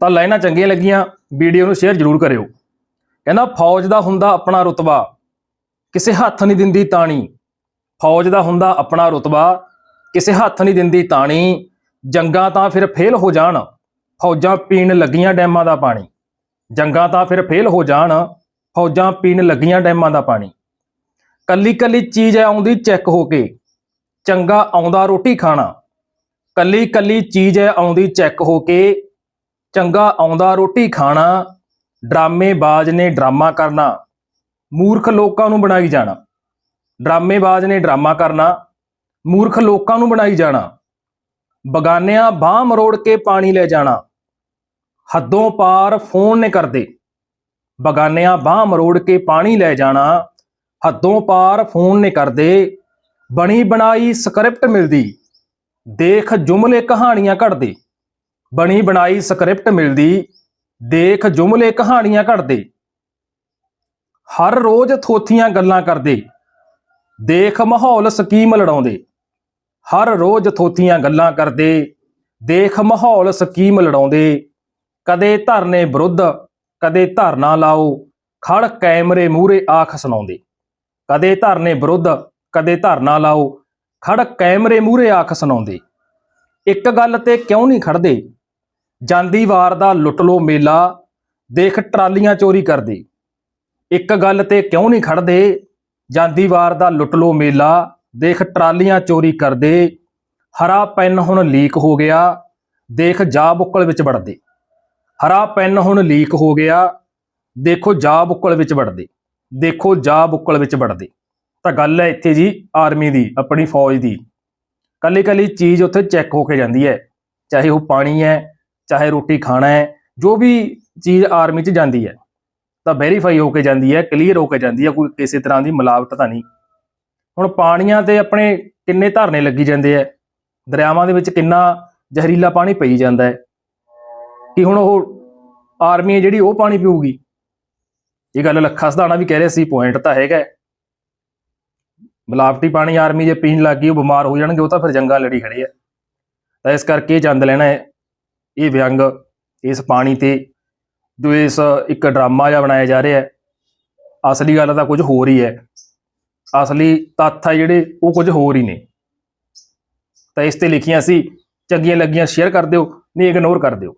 ਤਾਂ ਲਾਈਨਾਂ ਚੰਗੀਆਂ ਲੱਗੀਆਂ, ਵੀਡੀਓ ਨੂੰ ਸ਼ੇਅਰ ਜ਼ਰੂਰ ਕਰਿਓ। ਕਹਿੰਦਾ, ਫੌਜ ਦਾ ਹੁੰਦਾ ਆਪਣਾ ਰੁਤਬਾ, ਕਿਸੇ ਹੱਥ ਨਹੀਂ ਦਿੰਦੀ ਤਾਣੀ। ਫੌਜ ਦਾ ਹੁੰਦਾ ਆਪਣਾ ਰੁਤਬਾ, ਕਿਸੇ ਹੱਥ ਨਹੀਂ ਦਿੰਦੀ ਤਾਣੀ। ਜੰਗਾਂ ਤਾਂ ਫਿਰ ਫੇਲ ਹੋ ਜਾਣ, ਫੌਜਾਂ ਪੀਣ ਲੱਗੀਆਂ ਡੈਮਾਂ ਦਾ ਪਾਣੀ। ਜੰਗਾਂ ਤਾਂ ਫਿਰ ਫੇਲ ਹੋ ਜਾਣ, ਫੌਜਾਂ ਪੀਣ ਲੱਗੀਆਂ ਡੈਮਾਂ ਦਾ ਪਾਣੀ। ਕੱਲੀ ਕੱਲੀ ਚੀਜ਼ ਆਉਂਦੀ ਚੈੱਕ ਹੋ ਕੇ। ਚੰਗਾ ਆਉਂਦਾ ਰੋਟੀ ਖਾਣਾ। ਕੱਲੀ ਕੱਲੀ ਚੀਜ਼ ਆਉਂਦੀ ਚੈੱਕ ਹੋ ਕੇ। ਚੰਗਾ ਆਉਂਦਾ ਰੋਟੀ ਖਾਣਾ, ਡਰਾਮੇਬਾਜ਼ ਨੇ ਡਰਾਮਾ ਕਰਨਾ, ਮੂਰਖ ਲੋਕਾਂ ਨੂੰ ਬਣਾਈ ਜਾਣਾ, ਡਰਾਮੇਬਾਜ਼ ਨੇ ਡਰਾਮਾ ਕਰਨਾ, ਮੂਰਖ ਲੋਕਾਂ ਨੂੰ ਬਣਾਈ ਜਾਣਾ, ਬਗਾਨਿਆਂ ਬਾਹ ਮਰੋੜ ਕੇ ਪਾਣੀ ਲੈ ਜਾਣਾ, ਹੱਦੋਂ ਪਾਰ ਫੋਨ ਨੇ ਕਰਦੇ, ਬਗਾਨਿਆਂ ਬਾਹ ਮਰੋੜ ਕੇ ਪਾਣੀ ਲੈ ਜਾਣਾ, ਹੱਦੋਂ ਪਾਰ ਫੋਨ ਨੇ ਕਰਦੇ, ਬਣੀ ਬਣਾਈ ਸਕ੍ਰਿਪਟ ਮਿਲਦੀ, ਦੇਖ ਜੁਮਲੇ ਕਹਾਣੀਆਂ ਘੜਦੇ। ਬਣੀ ਬਣਾਈ ਸਕ੍ਰਿਪਟ ਮਿਲਦੀ, ਦੇਖ ਜੁਮਲੇ ਕਹਾਣੀਆਂ ਘੜਦੇ। ਹਰ ਰੋਜ਼ ਥੋਥੀਆਂ ਗੱਲਾਂ ਕਰਦੇ। ਦੇਖ ਮਾਹੌਲ ਸਕੀਮ ਲੜਾਉਂਦੇ। ਹਰ ਰੋਜ਼ ਥੋਥੀਆਂ ਗੱਲਾਂ ਕਰਦੇ। ਦੇਖ ਮਾਹੌਲ ਸਕੀਮ ਲੜਾਉਂਦੇ। ਕਦੇ ਧਰਨੇ ਵਿਰੁੱਧ, ਕਦੇ ਧਰਨਾ ਲਾਓ। ਖੜ ਕੈਮਰੇ ਮੂਹਰੇ ਆਖ ਸੁਣਾਉਂਦੇ। ਕਦੇ ਧਰਨੇ ਵਿਰੁੱਧ, ਕਦੇ ਧਰਨਾ ਲਾਓ। ਖੜ ਕੈਮਰੇ ਮੂਹਰੇ ਆਖ ਸੁਣਾਉਂਦੇ। ਇੱਕ ਗੱਲ ਤੇ ਕਿਉਂ ਨਹੀਂ ਖੜਦੇ? ਜਾਂਦੀ ਵਾਰ ਦਾ ਲੁੱਟ ਲੋ ਮੇਲਾ, ਦੇਖ ਟਰਾਲੀਆਂ ਚੋਰੀ ਕਰਦੇ। ਇੱਕ ਗੱਲ ਤੇ ਕਿਉਂ ਨਹੀਂ ਖੜਦੇ? ਜਾਂਦੀ ਵਾਰ ਦਾ ਲੁੱਟ ਲੋ ਮੇਲਾ, ਦੇਖ ਟਰਾਲੀਆਂ ਚੋਰੀ ਕਰਦੇ। ਹਰਾ ਪੈਨ ਹੁਣ ਲੀਕ ਹੋ ਗਿਆ, ਦੇਖ ਜਾ ਬੁੱਕਲ ਵਿੱਚ ਵੜਦੇ। ਹਰਾ ਪੈਨ ਹੁਣ ਲੀਕ ਹੋ ਗਿਆ, ਦੇਖੋ ਜਾ ਬੁੱਕਲ ਵਿੱਚ ਵੜਦੇ। ਦੇਖੋ ਜਾ ਬੁੱਕਲ ਵਿੱਚ ਵੜਦੇ। ਤਾਂ ਗੱਲ ਹੈ ਇੱਥੇ ਜੀ ਆਰਮੀ ਦੀ, ਆਪਣੀ ਫੌਜ ਦੀ। ਕੱਲੀ ਕੱਲੀ ਚੀਜ਼ ਉੱਥੇ ਚੈੱਕ ਹੋ ਕੇ ਜਾਂਦੀ ਹੈ। ਚਾਹੇ ਉਹ ਪਾਣੀ ਹੈ ਚਾਹੇ ਰੋਟੀ ਖਾਣਾ ਹੈ, ਜੋ ਵੀ ਚੀਜ਼ ਆਰਮੀ 'ਚ ਜਾਂਦੀ ਹੈ, ਤਾਂ ਵੈਰੀਫਾਈ ਹੋ ਕੇ ਜਾਂਦੀ ਹੈ ਕਲੀਅਰ ਹੋ ਕੇ ਜਾਂਦੀ ਹੈ, ਕੋਈ ਕਿਸੇ ਤਰ੍ਹਾਂ ਦੀ ਮਿਲਾਵਟ ਤਾਂ ਨਹੀਂ। ਹੁਣ ਪਾਣੀਆਂ ਤੇ ਆਪਣੇ ਕਿੰਨੇ ਧਰਨੇ ਲੱਗੀ ਜਾਂਦੇ ਆ ਦਰਿਆਵਾਂ ਦੇ ਵਿੱਚ ਕਿੰਨਾ ਜ਼ਹਿਰੀਲਾ ਪਾਣੀ ਪਈ ਜਾਂਦਾ ਹੈ, ਕਿ ਹੁਣ ਉਹ ਆਰਮੀ ਹੈ ਜਿਹੜੀ ਉਹ ਪਾਣੀ ਪੀਊਗੀ? ਇਹ ਗੱਲ ਲੱਖਾ ਸਧਾਣਾ ਵੀ ਕਹਿ ਰਿਹਾ ਸੀ ਪੁਆਇੰਟ ਤਾਂ ਹੈਗਾ ਮਿਲਾਵਟੀ ਪਾਣੀ ਆਰਮੀ ਜੇ ਪੀਣ ਲੱਗ ਗਈ, ਉਹ ਬਿਮਾਰ ਹੋ ਜਾਣਗੇ, ਉਹ ਤਾਂ ਫਿਰ ਜੰਗਾਂ ਲੜੀ ਖੜੇ ਆ ਤਾਂ ਇਸ ਕਰਕੇ ਇਹ ਚੰਦ ਲੈਣਾ ਹੈ। ਇਹ ਵਿਅੰਗ ਇਸ ਪਾਣੀ ਤੇ ਜੋ ਇੱਕ ਡਰਾਮਾ ਜਿਹਾ ਬਣਾਇਆ ਜਾ ਰਿਹਾ ਹੈ। ਅਸਲੀ ਗੱਲ ਤਾਂ ਕੁਝ ਹੋਰ ਹੀ ਹੈ। ਅਸਲੀ ਤੱਥ ਆ ਜਿਹੜੇ, ਉਹ ਕੁਝ ਹੋਰ ਹੀ ਨੇ। ਤਾਂ ਇਸ ਤੇ ਲਿਖੀਆਂ ਸੀ, ਚੰਗੀਆਂ ਲੱਗੀਆਂ, ਸ਼ੇਅਰ ਕਰ ਦਿਓ, ਨਹੀਂ ਇਗਨੋਰ ਕਰ ਦਿਓ।